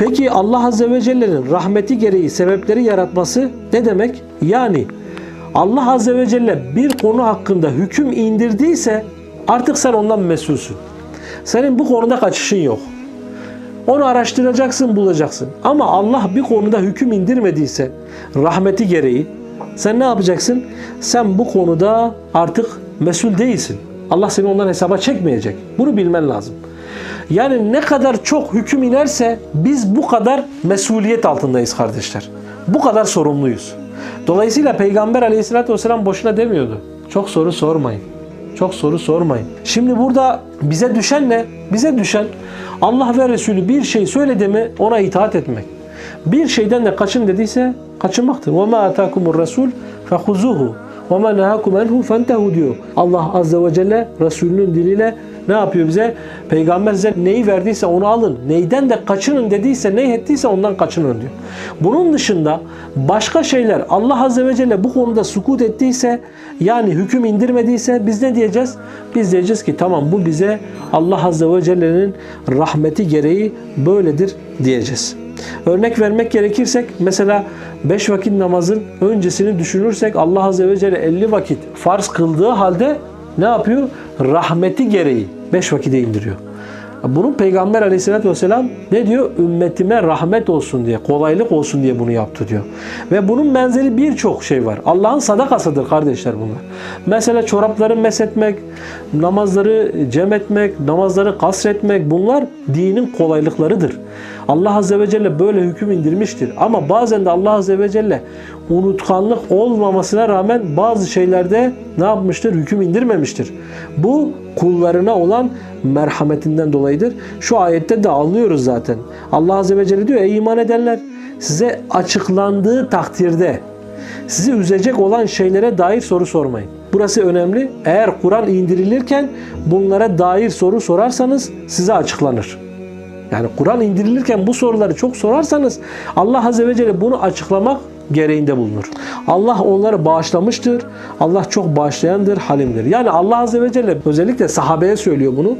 Peki Allah Azze ve Celle'nin rahmeti gereği sebepleri yaratması ne demek? Yani Allah Azze ve Celle bir konu hakkında hüküm indirdiyse artık sen ondan mesulsün. Senin bu konuda kaçışın yok. Onu araştıracaksın, bulacaksın. Ama Allah bir konuda hüküm indirmediyse rahmeti gereği sen ne yapacaksın? Sen bu konuda artık mesul değilsin. Allah seni ondan hesaba çekmeyecek. Bunu bilmen lazım. Yani ne kadar çok hüküm inerse biz bu kadar mesuliyet altındayız kardeşler. Bu kadar sorumluyuz. Dolayısıyla Peygamber aleyhissalatü vesselam boşuna demiyordu. Çok soru sormayın. Çok soru sormayın. Şimdi burada bize düşen ne? Bize düşen Allah ve Resulü bir şey söyledi mi ona itaat etmek. Bir şeyden de kaçın dediyse kaçınmaktır. وَمَا أَتَاكُمُ الرَّسُولُ فَخُزُوهُ وَمَا نَهَاكُمْ عَنْهُ فَانْتَهُ diyor. Allah Azze ve Celle Resulünün diliyle ne yapıyor bize? Peygamber size neyi verdiyse onu alın. Neyden de kaçının dediyse, ne ettiyse ondan kaçının diyor. Bunun dışında başka şeyler Allah Azze ve Celle bu konuda sukut ettiyse yani hüküm indirmediyse biz ne diyeceğiz? Biz diyeceğiz ki tamam bu bize Allah Azze ve Celle'nin rahmeti gereği böyledir diyeceğiz. Örnek vermek gerekirsek mesela 5 vakit namazın öncesini düşünürsek Allah Azze ve Celle 50 vakit farz kıldığı halde ne yapıyor? Rahmeti gereği 5 vakite indiriyor. Bunun Peygamber aleyhissalatü vesselam ne diyor? Ümmetime rahmet olsun diye, kolaylık olsun diye bunu yaptı diyor. Ve bunun benzeri birçok şey var. Allah'ın sadakasıdır kardeşler bunlar. Mesela çorapları mesetmek, namazları cem etmek, namazları kasretmek bunlar dinin kolaylıklarıdır. Allah Azze ve Celle böyle hüküm indirmiştir. Ama bazen de Allah Azze ve Celle unutkanlık olmamasına rağmen bazı şeylerde ne yapmıştır? Hüküm indirmemiştir. Bu kullarına olan merhametinden dolayıdır. Şu ayette de anlıyoruz zaten. Allah Azze ve Celle diyor ey iman edenler size açıklandığı takdirde sizi üzecek olan şeylere dair soru sormayın. Burası önemli. Eğer Kur'an indirilirken bunlara dair soru sorarsanız size açıklanır. Yani Kur'an indirilirken bu soruları çok sorarsanız Allah Azze ve Celle bunu açıklamak gereğinde bulunur. Allah onları bağışlamıştır. Allah çok bağışlayandır, halimdir. Yani Allah Azze ve Celle özellikle sahabeye söylüyor bunu.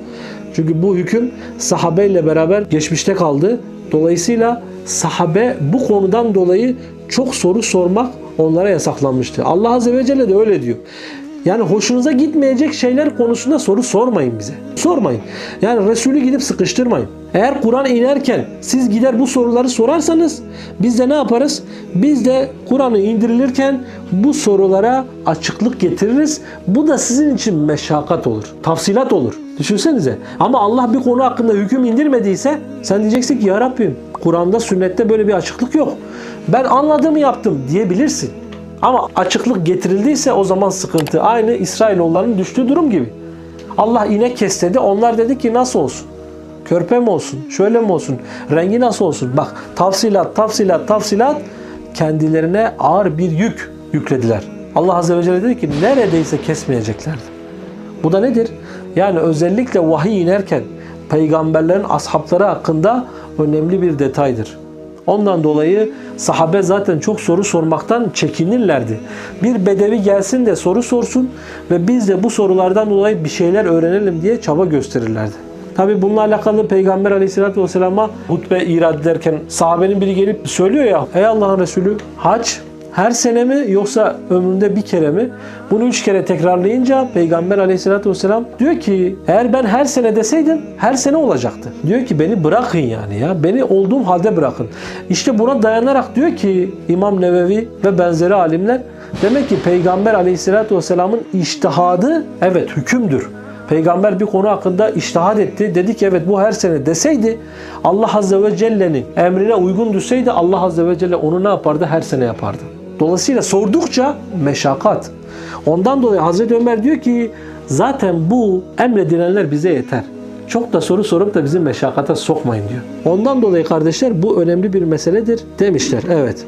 Çünkü bu hüküm sahabeyle beraber geçmişte kaldı. Dolayısıyla sahabe bu konudan dolayı çok soru sormak onlara yasaklanmıştı. Allah Azze ve Celle de öyle diyor. Yani hoşunuza gitmeyecek şeyler konusunda soru sormayın bize. Sormayın. Yani Resulü gidip sıkıştırmayın. Eğer Kur'an inerken siz gider bu soruları sorarsanız biz de ne yaparız? Biz de Kur'an'ı indirilirken bu sorulara açıklık getiririz. Bu da sizin için meşakkat olur. Tafsilat olur. Düşünsenize. Ama Allah bir konu hakkında hüküm indirmediyse sen diyeceksin ki ya Rabbim Kur'an'da sünnette böyle bir açıklık yok. Ben anladığımı yaptım diyebilirsin. Ama açıklık getirildiyse o zaman sıkıntı. Aynı İsrailoğullarının düştüğü durum gibi. Allah inek kes dedi. Onlar dedi ki nasıl olsun? Körpe mi olsun? Şöyle mi olsun? Rengi nasıl olsun? Bak tafsilat, tafsilat, tafsilat kendilerine ağır bir yük yüklediler. Allah Azze ve Celle dedi ki neredeyse kesmeyeceklerdi. Bu da nedir? Yani özellikle vahiy inerken peygamberlerin ashabları hakkında önemli bir detaydır. Ondan dolayı sahabe zaten çok soru sormaktan çekinirlerdi. Bir bedevi gelsin de soru sorsun ve biz de bu sorulardan dolayı bir şeyler öğrenelim diye çaba gösterirlerdi. Tabi bununla alakalı Peygamber aleyhissalatü vesselama hutbe irad ederken sahabenin biri gelip söylüyor ya Ey Allah'ın Resulü hac her sene mi yoksa ömründe bir kere mi? Bunu üç kere tekrarlayınca Peygamber aleyhissalatü vesselam diyor ki eğer ben her sene deseydim her sene olacaktı. Diyor ki beni bırakın yani ya. Beni olduğum halde bırakın. İşte buna dayanarak diyor ki İmam Nevevi ve benzeri alimler demek ki Peygamber aleyhissalatü vesselamın iştihadı evet hükümdür. Peygamber bir konu hakkında iştihad etti. Dedi ki evet bu her sene deseydi Allah Azze ve Celle'nin emrine uygun düşseydi Allah Azze ve Celle onu ne yapardı? Her sene yapardı. Dolayısıyla sordukça meşakkat. Ondan dolayı Hazreti Ömer diyor ki zaten bu emredilenler bize yeter. Çok da soru sorup da bizi meşakkata sokmayın diyor. Ondan dolayı kardeşler bu önemli bir meseledir demişler. Evet.